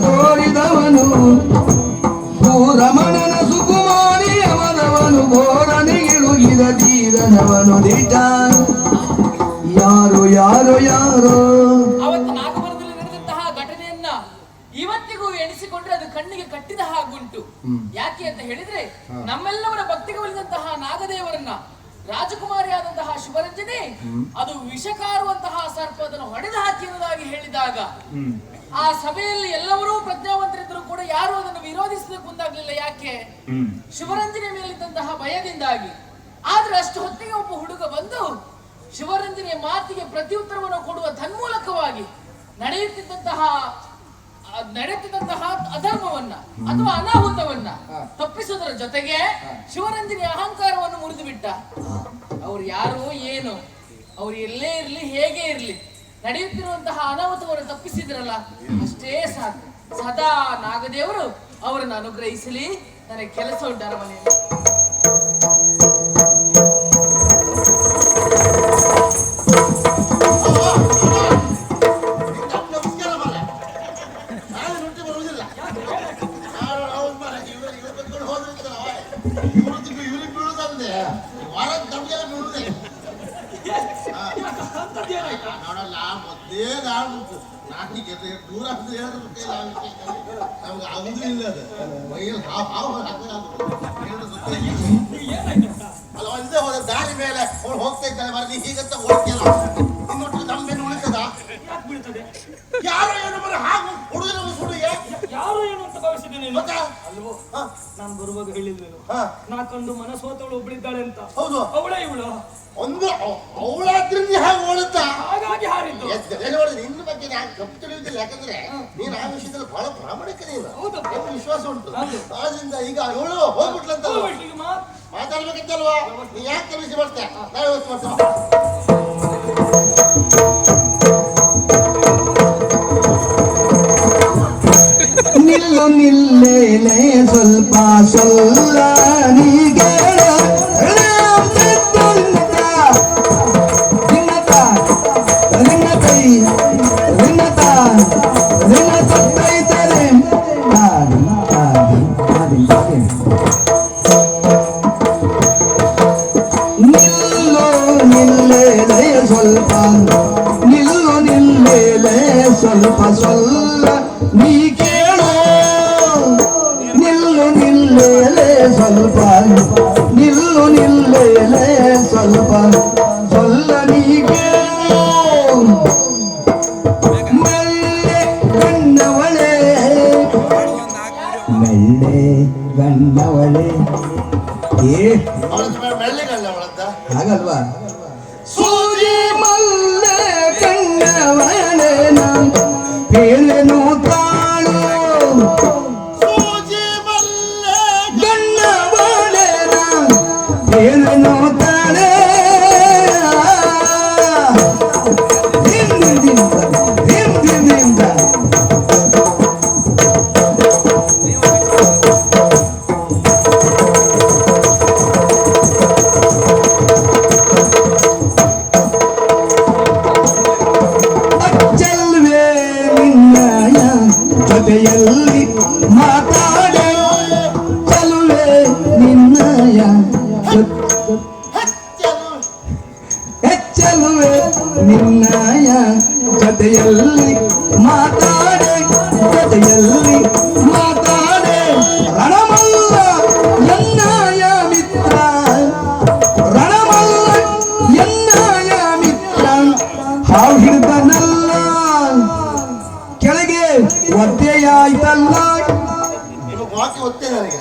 ತೋರಿದವನು ಭೂರಮಣನ ಸುಕುಮಾರಿ ಅವನವನು ಬೋರನಿಗಿಳುಗಿದ ತೀರನವನು ದಿಟ ಯಾರು ಯಾರು ಯಾರು? ಅವತ್ತು ನಾಗಪುರದಲ್ಲಿ ನಡೆದಂತಹ ಘಟನೆಯನ್ನ ಇವತ್ತಿಗೂ ಎಣಿಸಿಕೊಂಡ್ರೆ ಅದು ಕಣ್ಣಿಗೆ ಕಟ್ಟಿದ ಹಾಗುಂಟು. ಯಾಕೆ ಅಂತ ಹೇಳಿದ್ರೆ ನಮ್ಮೆಲ್ಲವರ ಭಕ್ತಿಗೆ ಒಲಿದಂತಹ ನಾಗದೇವರನ್ನ ರಾಜಕುಮಾರಿಯಾದಂತಹ ಶುಭರಂಜನೆ. ಅದು ವಿಷಕಾರುವಂತಹ ಸರ್ಪ ಅದನ್ನು ಹೊಡೆದು ಹಾಕಿರುವುದಾಗಿ ಹೇಳಿದಾಗ ಆ ಸಭೆಯಲ್ಲಿ ಎಲ್ಲವರೂ ಪ್ರಜ್ಞಾವಂತರಿದ್ದರೂ ಕೂಡ ಯಾರು ಅದನ್ನು ವಿರೋಧಿಸಲು ಮುಂದಾಗ್ಲಿಲ್ಲ. ಯಾಕೆ? ಶಿವರಂಜನೆ ಮೇಲಿದ್ದಂತಹ ಭಯದಿಂದಾಗಿ. ಆದ್ರೆ ಅಷ್ಟು ಹೊತ್ತಿಗೆ ಒಬ್ಬ ಹುಡುಗ ಬಂದು ಶಿವರಂಜನೆಯ ಮಾತಿಗೆ ಪ್ರತ್ಯುತ್ತರವನ್ನು ಕೊಡುವ ತನ್ಮೂಲಕವಾಗಿ ನಡೆಯುತ್ತಿದ್ದಂತಹ ನಡೆಯುತ್ತಿದ್ದಂತಹ ಅಧರ್ಮವನ್ನ ಅಥವಾ ಅನಾಹುತವನ್ನ ತಪ್ಪಿಸುವುದರ ಜೊತೆಗೆ ಶಿವರಂಜನಿ ಅಹಂಕಾರವನ್ನು ಮುರಿದು ಬಿಟ್ಟ ಅವ್ರು ಯಾರು ಏನು? ಅವ್ರು ಎಲ್ಲೇ ಇರಲಿ ಹೇಗೆ ಇರಲಿ? ನಡೆಯುತ್ತಿರುವಂತಹ ಅನಾಹುತವನ್ನು ತಪ್ಪಿಸಿದ್ರಲ್ಲ ಅಷ್ಟೇ ಸಾಕು. ಸದಾ ನಾಗದೇವರು ಅವರನ್ನು ಅನುಗ್ರಹಿಸಲಿ. ನನಗೆ ಕೆಲಸ ಉಂಟು ಅರಮನೆಯಲ್ಲಿ. ಇವ್ರು- ಇವ್ರು ಕರ್ಕೊಂಡು ಹೋದ್ರು ಅಂತ ಅವ. ಇವ್ರದ್ದು ಬಿ- ಇವ್ರಿಗೆ ಬೀಳುದಂದ್ರೆ ವಾರಕ್ಕೆ ನಮ್ಗೆಲ್ಲ ಬೀಳುದೇ. ನೋಡಲ್ಲ, ಮೊದ್ಲೇ ನಾನು ನಾಟಿಗೆ ದೂರ ಅಂತ ಹೇಳಿದ್ರು ನಮ್ಗೆ ಆಗುದೂ ಇಲ್ಲ ಅದು ಮೈಯಲ್ಲಿ ಹಾವು ಹಾವು ಅದು. ಅಲ್ಲ ಒಂದೇ ಹೋದ ದಾರಿ ಮೇಲೆ ಅವ್ರು ಹೋಗ್ತಾ ಇದ್ದಾರೆ ಮರ ಹೀಗಂತ ಓಡ್ತಿಯಲ್ಲ ನೀನು? ಅಲ್ವೋ ನಾನು ಬರುವಾಗ ಹೇಳಿದ್ವೇನು ಹಾ, ನಾ ಕಂಡು ಮನಸ್ಸೋತವಳು ಒಬ್ಬಳಿದ್ದಾಳೆ ಅಂತ. ಹೌದು. ಅವಳೇ ಇವಳು. ಒಂದು ಅವಳಾದ್ರಿಂದ ಹಾಗೆ ಓಡುತ್ತಾ? ಹಾಗಾಗಿ ಹಾರಿದ್ದು. ನಿನ್ನ ಬಗ್ಗೆ ನಾನು ತಪ್ಪು ತಿಳಿಯುವುದಿಲ್ಲ. ಯಾಕಂದ್ರೆ ನೀನು ಆ ವಿಷಯದಲ್ಲಿ ಬಹಳ ಪ್ರಾಮಾಣಿಕ ನೀನು. ವಿಶ್ವಾಸ ಉಂಟು. ಆದ್ರಿಂದ ಈಗ ಅವಳು ಹೋಗ್ಬಿಟ್ಲಂತ ಮಾತಾಡ್ಬೇಕಂತಲ್ವಾ? ನೀ ಯಾಕೆ ಕಲಿಸಿ ಬರ್ತೆ ನಾವು ಇವತ್ತು ಮಾಡ್ತೇವೆ ನಿಲ್ಲು ನಿಲ್ಲೇನೆ ಸ್ವಲ್ಪ ಸೊಲ್ಲ ನೀಗೇಳ ರಿನ್ನತ ರಿನ್ನತೈ ರಿನ್ನತ ರಿನ್ನತೈತರೆ ನಿಲ್ಲು ನಿಲ್ಲೇನೆ ಸ್ವಲ್ಪ ನಿಲ್ಲು ನಿಲ್ಲೇನೆ ಸ್ವಲ್ಪ ಸೊಲ್ಲ ನೀ ಕೇಳು ನಿಲ್ಲು ನಿಲ್ಲೇಲೆ ಸ್ವಲ್ಪ ನಿಲ್ಲು ನಿಲ್ಲೆಯಲೇ ಸ್ವಲ್ಪ. ಸೊಲ್ಲ ನೀ ಕೇಳು ಮೆಲ್ಲೆ ಗಣ್ಣವಳೆ ಮೆಲ್ಲೆ ಗಣ್ಣವಳೆ ಏ, ಹಾಗಲ್ವಾ? ಸೂಜಿ ಮಲ್ಲೆ ಕಣ್ಣವಳೆ ನಾನು ಹೇಳೆನು ತಾಳು ಹಾವು ಹಿಡಿದನಲ್ಲ ಕೆಳಗೆ ಒತ್ತೆಯಾಯ್ತಲ್ಲ. ಒತ್ತೇ ನನಗೆ.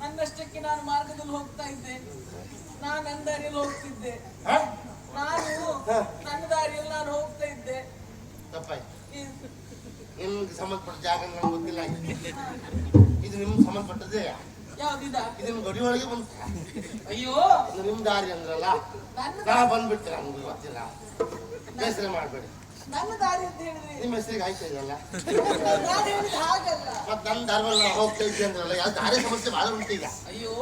ನನ್ನಷ್ಟಕ್ಕೆ ನಾನು ಮಾರ್ಗದಲ್ಲಿ ಹೋಗ್ತಾ ಇದ್ದೆ. ನಾನು ನನ್ನ ದಾರಿಯಲ್ಲಿ ಹೋಗ್ತಿದ್ದೆ. ನಾನು ನನ್ನ ದಾರಿಯಲ್ಲಿ ನಾನು ಹೋಗ್ತಾ ಇದ್ದೆ. ನಿಮ್ಗೆ ಸಂಬಂಧಪಟ್ಟ ಜಾಗ ಗೊತ್ತಿಲ್ಲ. ಇದು ನಿಮ್ಗೆ ಸಂಬಂಧಪಟ್ಟದೇ ಯಾವ್ದಿದ? ಇದನ್ನ ಗಡಿ ಒಳಗೆ ಬಂತ. ಅಯ್ಯೋ. ನಿಮ್ ದಾರಿ ಅಂದ್ರಲ್ಲ? ನಾ ಬಂದ್ಬಿಡ್ತೀರ ನಮ್ಗೆ ಗೊತ್ತಿಲ್ಲ. ಬೇಸರ ಮಾಡಬೇಡಿ. ನನ್ನ ದಾರಿ ಅಂತ ಹೇಳಿದ್ರಿ. ನಿಮ್ಮ ಹೆಸರಿಗೆ ಆಯ್ತಾ ಇದೆಯಲ್ಲ ನಾನು ಹೇಳಿದ ಹಾಗಲ್ಲ. ಮತ್ ನನ್ನ ದಾರವಲ್ಲ ಹೋಗ್ತಾ ಇದ್ದೆ ಅಂದ್ರಲ್ಲ ಯಾವ ದಾರಿ ಸಮಸ್ಯೆ ಬಹಳ ಉಂಟು ಈಗ ಅಯ್ಯೋ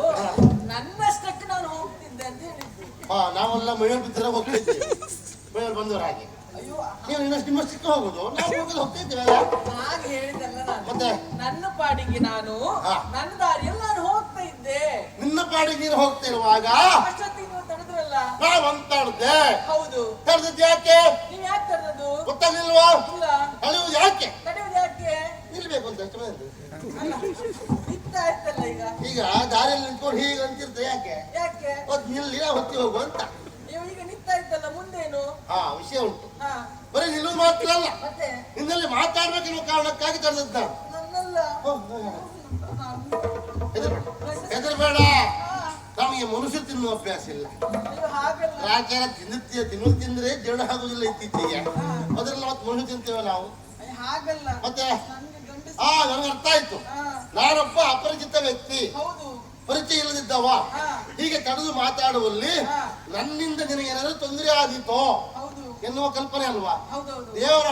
ನನ್ನಷ್ಟಕ್ಕೆ ನಾನು ಹೋಗ್ತಿದ್ದೆ ಅಂತ ಹೇಳಿದ್ದು ಹಾ ನಾವೆಲ್ಲ ಮೈಯಲ್ ಬಿದ್ದರೆ ಹೋಗ್ತಾ ಇದ್ದೆ ಬಂದವರು ಹಾಗೆ. ಅಯ್ಯೋ. ನೀವು ಇನ್ನಷ್ಟು ನಿಮ್ಮಷ್ಟಕ್ಕೆ ಹೋಗುದು? ನಾವು ಹೋಗೋದು ಹೋಗ್ತಾ ಇದ್ದೇವಲ್ಲ ಹಾಗೆ ಹೇಳಿದಲ್ಲ ನಾನು. ಮತ್ತೆ? ನನ್ನ ಪಾಡಿಗೆ ನಾನು. ನನ್ನ ದಾರಿಯಲ್ಲಿ ನಾನು ಹೋಗ್ತಾ ಇದ್ದೆ. ನಿನ್ನ ಪಾಡಿಗೆ ನೀನು ಹೋಗ್ತಾ ಇರುವಾಗ ಅಷ್ಟೊತ್ತಿಗೆ ನೀವು ತಡೆದ್ರಲ್ಲ? ನಾವು ಅಂತಾಡ್ದೆ ಹೌದು. ತಡೆದದ್ದು ಯಾಕೆ? ಗೊತ್ತಾಗ್ಲಿಲ್ವಾ? ಅಳಿಯುವುದು ಯಾಕೆ? ತಡೆಯುವುದು ಯಾಕೆ? ನಿಲ್ಬೇಕು ಅಂತ ಅಷ್ಟು ಮಂದಿ ಅಲ್ಲ ನಿಂತ ಆಯ್ತಲ್ಲ ಈಗ. ಈಗ ದಾರಿಯಲ್ಲಿ ನಿಂತ್ಕೊಂಡು ಹೀಗೆ ಅಂತಿರ್ತ ಯಾಕೆ? ಯಾಕೆ? ಅವತ್ತು ನಿಲ್ಲಿ ಹೊತ್ತಿ ಹೋಗು ಅಂತ. ನೀವು ಈಗ ನಿಂತ ಆಯ್ತಲ್ಲ ಮುಂದೇನು ಹಾ ವಿಷಯ ಉಂಟು. ಹಾ. ಬರೀ ನಿಲ್ಲುವುದು ಮಾತ್ರ ಅಲ್ಲ. ಮತ್ತೆ? ನಿನ್ನಲ್ಲಿ ಮಾತಾಡ್ಬೇಕೆನ್ನುವ ಕಾರಣಕ್ಕಾಗಿ ತಡೆದದ್ದು ನಾನು. ನನ್ನಲ್ಲ. ಹೆದರ್ಬೇಡ. ನಮಗೆ ಮನುಷ್ಯ ತಿನ್ನುವ ಅಭ್ಯಾಸ ಇಲ್ಲ. ರಾಜ್ಯ ತಿನ್ನುತ್ತೀಯ ತಿನ್ನು ತಿಂದ್ರೆ ಜೀರ್ಣ ಆಗುದಿಲ್ಲ ಇತ್ತೀಚೆಗೆ. ಅದ್ರಲ್ಲಿ ಮತ್ತೆ ಮನುಷ್ಯ ತಿಂತೇವೆ ನಾವು. ಮತ್ತೆ ಆ ನನಗೆ ಅರ್ಥ ಆಯ್ತು. ನಾನೊಬ್ಬ ಅಪರಿಚಿತ ವ್ಯಕ್ತಿ. ಪರಿಚಯ ಇಲ್ಲದಿದ್ದವ. ಹೀಗೆ ತಡೆದು ಮಾತಾಡುವಲ್ಲಿ ನನ್ನಿಂದ ನಿನಗೆ ಏನಾದ್ರು ತೊಂದರೆ ಆದೀತೋ ಎನ್ನುವ ಕಲ್ಪನೆ ಅಲ್ವಾ?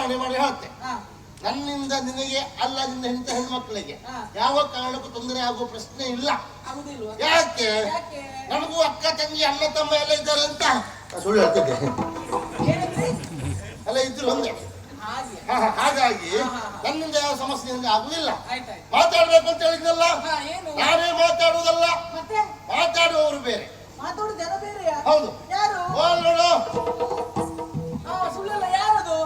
ಹಣೆ ಮಾಡಿ ಹೇಳ್ತೆ. ನನ್ನಿಂದ ನಿನಗೆ ಅಲ್ಲದಿಂದ ಇಂಥ ಹೆಣ್ಮಕ್ಳಿಗೆ ಯಾವ ಕಾರಣಕ್ಕೂ ತೊಂದರೆ ಆಗುವ ಪ್ರಶ್ನೆ ಇಲ್ಲ. ಯಾಕೆ? ಯಾಕೆ? ನನಗೂ ಅಕ್ಕ ತಂಗಿ ಅಣ್ಣ ತಮ್ಮ ಎಲ್ಲ ಇದ್ದಾರೆ ಅಂತ? ಸುಳ್ಳು ಹೇಳ್ತಿದ್ದೆ. ಎಲ್ಲ ಇದ್ರು ಒಂದೇ. ಹಾಗಾಗಿ. ನನ್ನಿಂದ ಯಾವ ಸಮಸ್ಯೆ ನಿನಗೆ ಆಗುದಿಲ್ಲ. ಮಾತಾಡ್ಬೇಕು ಅಂತ ಹೇಳಿದ್ನಲ್ಲ? ಹಾ ಏನು? ನಾನೇ ಮಾತಾಡುವುದಲ್ಲ? ಮತ್ತೆ? ಮಾತಾಡುವವರು ಬೇರೆ. ಹೌದು. ನೋಡು. ಆ ಸುಳ್ಳಲ್ಲ ಯಾರದು?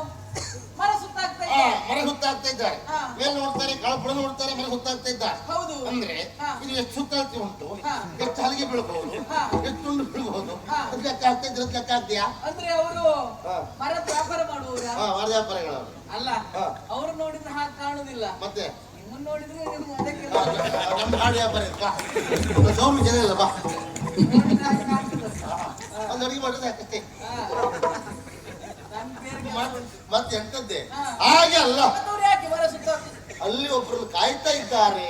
ಮರ ಸುತ್ತಾಗ್ತಾ ಆ, ಇದೆ ಮನೆ ಸುತ್ತಾಗ್ತಾ ಇದ್ದಾರೆ. ಹಾ. ಮೇಲ್ ನೋಡ್ತಾರೆ ಕಳಪುಡ ನೋಡ್ತಾರೆ ಮನೆ ಸುತ್ತಾಗ್ತಾ ಇದ್ದಾರೆ. ಅಂದ್ರೆ. ಇದು ಎಷ್ಟು ಸುತ್ತಾಗ್ತಿ ಉಂಟು. ಎಷ್ಟು ಹಲಿಗೆ ಬೀಳ್ಬಹುದು ಎಷ್ಟು ತುಂಡು ಬೀಳ್ಬಹುದು ಅದಕ್ಕೆ ಅದ್ ಲೆಕ್ಕ ಆಗ್ತಾ ಇದ್ರೆ ಲೆಕ್ಕ ಆಗ್ತೀಯಾ ಅಂದ್ರೆ ಅವರು. ಮರದ ವ್ಯಾಪಾರ ಮಾಡುವವರ ಮರದ ವ್ಯಾಪಾರಿಗಳು. ಅಲ್ಲ. ಅವರು ನೋಡಿದ್ರೆ ಹಾಗೆ ಕಾಣುದಿಲ್ಲ. ಮತ್ತೆ? ನಿಮ್ಮನ್ನ ನೋಡಿದ್ರೆ ನಿಮ್ಗೆ ಅದಕ್ಕೆ ಆ, ನಮ್ಮ ಹಾಡು ವ್ಯಾಪಾರ ಸೌಮ್ಯ ಜನ ಇಲ್ಲ ಬಾ. ಅಡಿಗೆ ಮಾಡೋದು ಯಾಕಷ್ಟೇ ಮತ್ತೆ ಎಂತದ್ದೇ. ಹಾಗೆ ಅಲ್ಲ. ಅಲ್ಲಿ ಒಬ್ರು ಕಾಯ್ತಾ ಇದ್ದಾರೆ.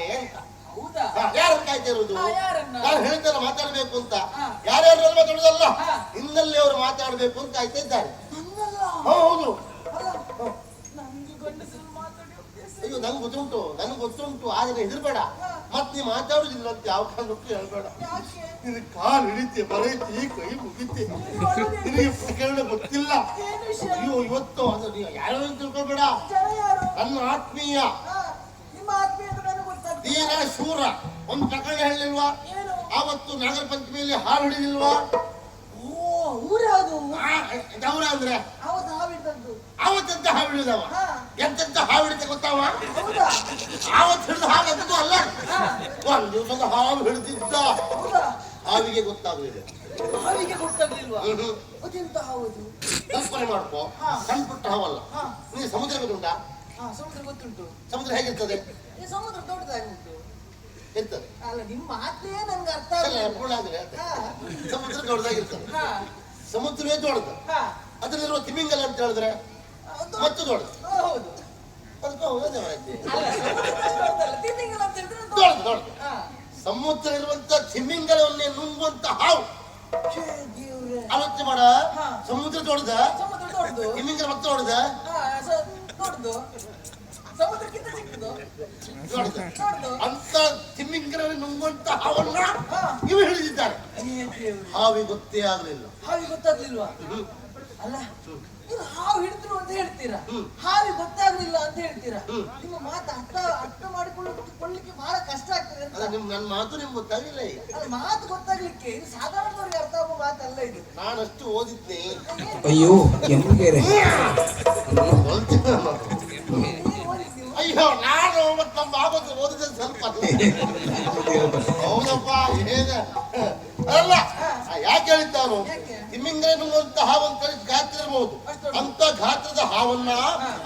ಕಾಯ್ತಿರೋದು ಯಾರನ್ನು ಕಾಯ್ತಾ ಇರುವುದು ಹಾ, ಯಾರನ್ನ? ನಾನು ಹೇಳಿದ್ದಲ್ಲ ಮಾತಾಡ್ಬೇಕು ಅಂತ. ಯಾರ್ಯಾರು ಮಾತಾಡುದಲ್ಲ ನಿನ್ನಲ್ಲಿ ಅವರು ಮಾತಾಡ್ಬೇಕು ಅಂತ ಕಾಯ್ತಾ ಇದ್ದಾರೆ ಹೌದು. ಅಯ್ಯೋ ನಂಗೆ ಗೊತ್ತುಂಟು ನನ್ಗೆ ಗೊತ್ತುಂಟು ಆದ್ರೆ ಹೆದರ್ಬೇಡ. ಮತ್ತೆ ನೀ ಮಾತಾಡುದಿಲ್ಲ ಅಂತ ಯಾವ ಕಾರಣಕ್ಕೂ ಹೇಳ್ಬೇಡ. ನಿನ್ನ ಕಾಲು ಹಿಡಿತೆ ಬರೈತಿ ಕೈ ಮುಗಿತೆ. ನಿನಗೆ ಪ್ರಕರಣ ಗೊತ್ತಿಲ್ಲ. ಅಯ್ಯೋ ಇವತ್ತು ಅದು ನೀವು ಯಾರು ತಿಳ್ಕೊಬೇಡ. ನನ್ನ ಆತ್ಮೀಯ ಹಾ, ನಿಮ್ಮ ಆತ್ಮೀಯ ಅಂತ ತೀರ ಶೂರ. ಒಂದು ಪ್ರಕರಣ ಹೇಳಿಲ್ವಾ? ಏನು? ಆವತ್ತು ನಾಗರ ಪಂಚಮಿಯಲ್ಲಿ ಹಾವು ಹಿಡಿದಿಲ್ವಾ? ದೌರ ಅಂದ್ರೆ ಆವತ್ತಂತ ಹಾವು ಹಿಡಿದವ? ಹಾ. ಎಂತೆಂತ ಹಾವು ಹಿಡಿತ ಗೊತ್ತಾವ? ಆವತ್ತು ಹಿಡಿದ ಹಾಗಂತದ್ದು ಅಲ್ಲ. ಒಂದ್ ದಿವಸದ ಹಾವು ಹಿಡಿದಿದ್ದ. ಹಾವಿಗೆ ಗೊತ್ತಾಗಲಿಲ್ಲ ಹಾವಿಗೆ ಗೊತ್ತಾಗ್ಲಿಲ್ವಾ. ಅದೆಂತ ಹಾವದು? ಕಲ್ಪನೆ ಮಾಡ್ಕೋ. ಸಣ್ಣ ಪುಟ್ಟ ಹಾವಲ್ಲ. ನೀ ಸಮುದ್ರ ಗೊತ್ತುಂಟಾ ಹಾ ಸಮುದ್ರ ಗೊತ್ತುಂಟು. ಸಮುದ್ರ ಹೇಗಿರ್ತದೆ? ಈ ಸಮುದ್ರ ದೊಡ್ಡದಾಗಿ ಉಂಟು ಇರ್ತದೆ ಅಲ್ಲ ನಿಮ್ಮ ಮಾತೇ ನನ್ಗೆ ಅರ್ಥ ಅಲ್ಲ, ಆದ್ರೆ ಹೇಳ್ತೇನೆ. ಹಾ. ಸಮುದ್ರ ದೊಡ್ಡದಾಗಿರ್ತದೆ. ಹಾ. ಸಮುದ್ರವೇ ದೊಡ್ಡದು. ಹಾ. ಅದರಲ್ಲಿರುವ ತಿಮಿಂಗಲ ಅಂತ ಹೇಳಿದ್ರೆ ಅದು- ಮತ್ತು ದೊಡ್ಡದು. ಓ, ಹೌದು ಅದಕ್ಕೆ ಹೋಗೋದೇ ಮಾರಾಯ್ತಿ. ಅಲ್ಲ ಸಮುದ್ರ ತಿಮಿಂಗಲ ಅಂತ ಹೇಳಿದ್ರೆ ದೊಡ್ಡ- ದೊಡ್ಡದು ದೊಡ್ಡದು. ಹಾ. ಸಮುದ್ರ ಇರುವಂತ ತಿಮಿಂಗಲವನ್ನೇ ನುಂಗುವಂತ ಹಾವು. ಛೇ, ದೇವ್ರೇ. ಆಲೋಚನೆ ಮಾಡ. ಹಾ. ಸಮುದ್ರ ದೊಡ್ಡದ. ಸಮುದ್ರ ದೊಡ್ಡದು. ತಿಮಿಂಗಲ ಮತ್ತೆ ದೊಡ್ಡದ. ಹಾ ಸ- ದೊಡ್ಡದು ಸಮುದ್ರಕ್ಕಿಂತ ಚಿಕ್ಕದು. ದೊಡ್ಡದ ಅಂತ ತಿಮ್ಮಿಂಗರಲ್ಲಿ ನುಂಗುವಂತ ಹಾವನ್ನ. ಇವು ಹಿಡಿದಿದ್ದಾರೆ ಏ ಹಾವಿ ಗೊತ್ತೇ ಆಗ್ಲಿಲ್ಲ. ಹಾವಿ ಗೊತ್ತಾಗ್ಲಿಲ್ವಾ? ಅಲ್ಲ ನೀವು ಹಾವು ಹಿಡಿದ್ರು ಅಂತ ಹೇಳ್ತೀರಾ? ಹ್ಮ್. ಹಾವಿ ಗೊತ್ತಾಗ್ಲಿಲ್ಲ ಅಂತ ಹೇಳ್ತೀರಾ? ಹ್ಮ್. ನಿಮ್ಮ ಮಾತು ಅರ್ಥ ಅರ್ಥ ಮಾಡಿಕೊಳ್ಳಿಕ್ಕೆ ಬಹಳ ಕಷ್ಟ ಆಗ್ತದೆ ನಿಮ್ ನನ್ನ ಮಾತು ನಿಮ್ಗೆ ಗೊತ್ತಾಗಿಲ್ಲ ಈಗ. ಅಲ್ಲ ಮಾತು ಗೊತ್ತಾಗ್ಲಿಕ್ಕೆ ಇದು ಸಾಧಾರಣದವ್ರಿಗೆ ಅರ್ಥ ಆಗುವ ಮಾತಲ್ಲ ಇದು. ನಾನಷ್ಟು ಓದಿದ್ದೆ. ಅಯ್ಯೋ ಅಯ್ಯೋ ನಾನು ಮತ್ತೆ ನಮ್ಮ ಬಾಬತ್ತು ಓದಿದ ಸ್ವಲ್ಪ ಹೌದಪ್ಪ ಏನ. ಅಲ್ಲ ಯಾಕೆ ಹೇಳಿದ್ದಾನು ಯಾಕೆ? ಒಂದು ಕಡೆ ಗಾತ್ರ ಇರಬಹುದು ಅಂತ ಗಾತ್ರದ ಹಾವನ್ನ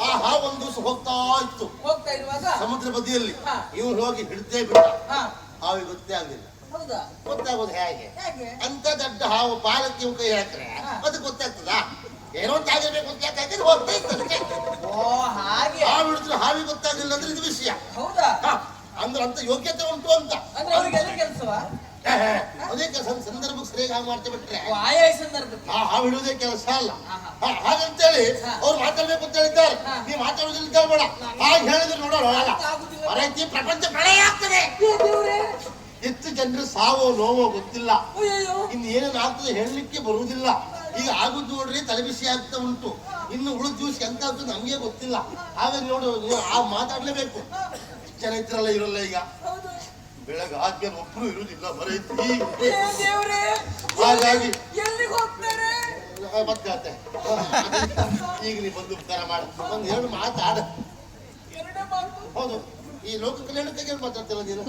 ಆ ಹಾವು ಒಂದು ದಿವಸ ಹೋಗ್ತಾ ಇತ್ತು. ಸಮುದ್ರ ಬದಿಯಲ್ಲಿ. ಇವನು ಹೋಗಿ ಹಿಡ್ದೇ ಬಿಟ್ಟ. ಹಾವಿಗೆ ಗೊತ್ತೇ ಆಗಲಿಲ್ಲ. ಹೌದಾ? ಗೊತ್ತಾಗೋದು ಹೇಗೆ? ಹೇಗೆ? ಅಂತ ದೊಡ್ಡ ಹಾವು ಬಾಲಕ್ಕೆ ಇವ್ ಕೈ ಹಾಕ್ರೆ ಅದು ಗೊತ್ತಾಗ್ತದ? ಏನೋ ಒಂದು ಆಗಿರ್ಬೇಕು ಅಂತ ಯಾಕೆ ಹಾಕಿದ್ರೆ ಹೋಗ್ತಾ ಓ ಹಾಗೆ. ಹಾವು ಹಿಡಿದ್ರೆ ಹಾವಿ ನಾವೇ ಗೊತ್ತಾಗಲಿಲ್ಲ ಅಂದ್ರೆ ಇದು ವಿಷಯ. ಹೌದಾ? ಹ, ಅಂದ್ರೆ ಅಂತ ಯೋಗ್ಯತೆ ಉಂಟು ಅಂತ. ಅಂದ್ರೆ ಅವ್ರಿಗೆಲ್ಲ ಕೆಲಸವಾ? ಅದೇ ಕೆಲಸ ಸಂದರ್ಭಕ್ಕೆ ಸರಿಯಾಗಿ ಹಾಗೆ ಮಾಡ್ತಾ ಬಿಟ್ರೆ. ಆಯಾಯ ಸಂದರ್ಭಕ್ಕೆ? ಆ ಹಾವು ಹಿಡಿಯೋದೇ ಕೆಲಸ ಅಲ್ಲ. ಹಾ, ಹ, ಹಾಗಂತೇಳಿ ಹಾ. ಅವ್ರು ಮಾತಾಡ್ಬೇಕು ಅಂತ ಹೇಳಿದ್ದಾರೆ. ಹಾ. ನೀವು ಮಾತಾಡೋದಿಲ್ಲ ಬೇಡ ಹಾಗೆ ಹೇಳಿದ್ರೆ ನೋಡೋಣ ಆಗುದಿಲ್ಲ. ಹೊರೈತಿ ಪ್ರಪಂಚ ಪ್ರಳಯ ಆಗ್ತದೆ ದೇವ್ರೇ. ಹೆಚ್ಚು ಜನರು ಸಾವೋ ನೋವೋ ಗೊತ್ತಿಲ್ಲ. ಅಯ್ಯಯ್ಯೋ. ಇನ್ನು ಏನೇನು ಆಗ್ತದೆ ಹೇಳಲಿಕ್ಕೆ ಬರುವುದಿಲ್ಲ. ಈಗ ಆಗುದು ನೋಡ್ರಿ ತಲೆಬಿಸಿ ಆಗ್ತಾ ಉಂಟು. ಇನ್ನು ಉಳಿದ ಜ್ಯೂಸ್ ಎಂತ ಆಗ್ತದೆ ನಮ್ಗೆ ಗೊತ್ತಿಲ್ಲ. ಹಾಗಾಗಿ ನೋಡು ನೀವು ಆ ಮಾತಾಡ್ಲೇಬೇಕು. ಜನ ಇದ್ರಲ್ಲ ಇರಲ್ಲ ಈಗ. ಬೆಳಗ್ಗೆ ಆದ್ಮೇಲೆ ಒಬ್ರು ಇರುವುದಿಲ್ಲ ಏ ದೇವ್ರೇ ಹಾಗಾಗಿ ಮತ್ತೆ. ಈಗ ನೀ ಬಂದು ಉಪಕಾರ ಮಾಡ. ಒಂದ್ ಎರಡು ಮಾತಾಡ ಮಾತು? ಹೌದು. ಈ ಲೋಕ ಕಲ್ಯಾಣಕ್ಕಾಗಿ ಮಾತಾಡ್ತಿಲ್ಲ ನೀನು?